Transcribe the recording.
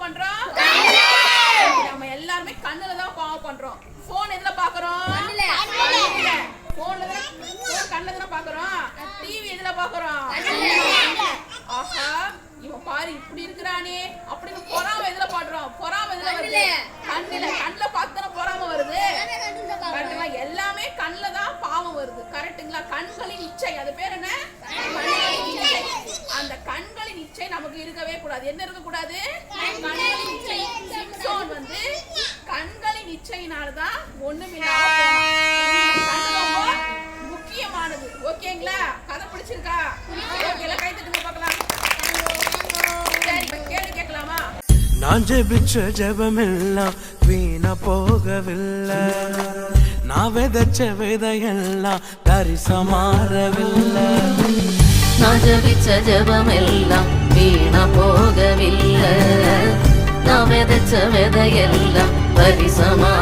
பாவம் பண்றோம்? நம்ம எல்லாருமே கண்ணுல தான் பாவம் பண்றோம். போன் எதுல பாக்குறோம்? கண்ணுல. கண்ணுல. போன்ல கண்ணுல தானே பாக்குறோம்? டிவி எதுல பாக்குறோம்? ஆஹா இவன் பாரு இப்படி இருக்கிறானே. அப்படின்னு பொறாம எதுல பாடுறோம் பொறாம எதுல வருது? கண்ணுல. கண்ணுல. பார்த்து பொறாம வருது? எல்லாமே கண்ணுல தான் பாவம் வருது. கரெக்ட்டுங்களா? கண்களின் இச்சை அது பேர் என்ன கண்களின் இச்சை அந்த கண்களின் நமக்கு இருக்கவே கூடாது. என்ன இருக்க கூடாது கண்களின் இச்சை சிம்சோன் வந்து கண்களின் இச்சையினால தான் ஒண்ணுமில்லாம போனான். கண்ணு ரொம்ப முக்கியமானது. ஓகேங்களா? கதை பிடிச்சிருக்கா? ஓகேல கை தட்டுங்க பார்க்கலாம். சரி கேள்வி கேட்கலாமா? நான் ஜெபிச்ச ஜெபமெல்லாம் வீணா போகவில்லை. நான் விதைச்ச விதையெல்லாம் தரிசமாறவில்லை. நான் ஜபிச்ச ஜபமெல்லாம் வீண போகவில்லை. நான் விதைச்ச விதையெல்லாம் பரிசமா